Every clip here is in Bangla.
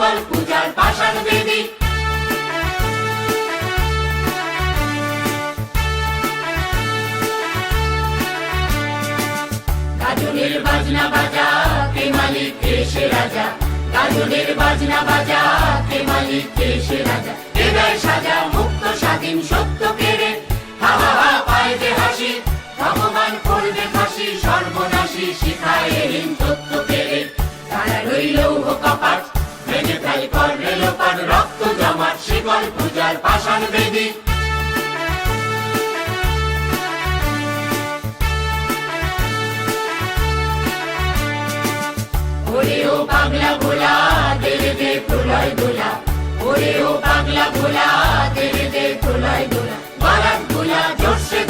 শিকল পূজার পাষাণ বেদী গাজনের বাজনা বাজা, কে মালিক, কে রাজা? গাজনের বাজনা বাজা, কে মালিক, কে রাজা? হৃদয় সাজা মুক্ত স্বাধীন সত্য কেড়ে। হা হা হা, পায় যে হাসি, ভগবান করবে ফাঁসি, সর্বনাশী শিখায় ঋণ তত্ত্ব কেড়ে। তারা রইল কপাট শিকল পূজার পাষাণ বেদী। ও পাগলা ভোলা তেরে দে প্রলয় দোলা। ওরে ও পাগলা ভোলা তেরে দে প্রলয় দোলা। বারাত ভোলা, জোরসে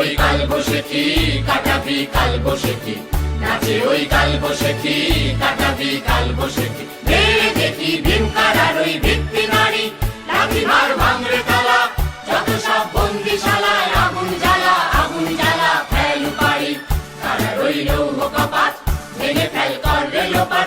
ওই কাল বসেছি কাটাবি কাল বসেছি নাচে ওই কাল বসেছি কাটাবি কাল বসেছি ভেড়ে দেখি ভীমকারার ওই ভিত্তি নারী লাঠি মার ভাঙরে তালা, যত সব বন্দিশালায় আগুন জ্বালা আগুন জ্বালা ফেল পারি তারা রইল কপাট ভেঙে ফেল কর রক্ত